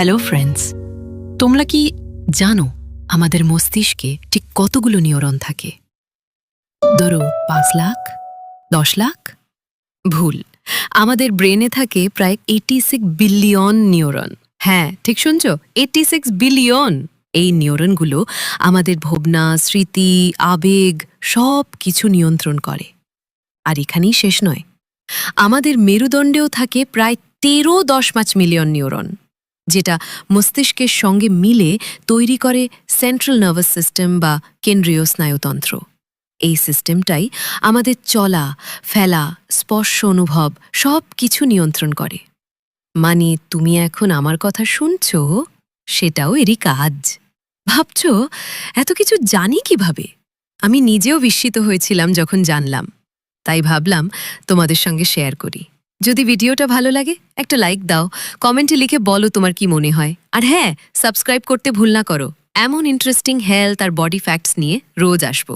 Hello friends তোমরা কি জানো আমাদের মস্তিষ্কে ঠিক কতগুলো নিউরন থাকে? ধরো, পাঁচ লাখ, দশ লাখ? ভুল। আমাদের ব্রেনে থাকে প্রায় এইটি সিক্স বিলিয়ন নিউরন। হ্যাঁ ঠিক শুনছ? এইটি সিক্স বিলিয়ন এই নিউরনগুলো আমাদের ভাবনা, স্মৃতি, আবেগ সব কিছু নিয়ন্ত্রণ করে। আর এখানেই শেষ নয়। আমাদের মেরুদণ্ডেও থাকে প্রায় তেরো দশ পাঁচ মিলিয়ন নিউরন। যেটা মস্তিষ্কের সঙ্গে মিলে তৈরি করে সেন্ট্রাল নার্ভাস সিস্টেম বা কেন্দ্রীয় স্নায়ুতন্ত্র। এই সিস্টেমটাই আমাদের চলা, ফেলা, স্পর্শ অনুভব সব কিছু নিয়ন্ত্রণ করে। মানে তুমি এখন আমার কথা শুনছ? সেটাও এরই কাজ। ভাবছ, এত কিছু জানি কীভাবে? আমি নিজেও বিস্মিত হয়েছিলাম যখন জানলাম। তাই ভাবলাম তোমাদের সঙ্গে শেয়ার করি। যদি ভিডিওটা ভালো লাগে, একটা লাইক দাও। কমেন্টে লিখে বলো তোমার কি মনে হয়। আর হ্যাঁ সাবস্ক্রাইব করতে ভুল না করো। এমন ইন্টারেস্টিং হেলথ আর বডি ফ্যাক্টস নিয়ে রোজ আসব।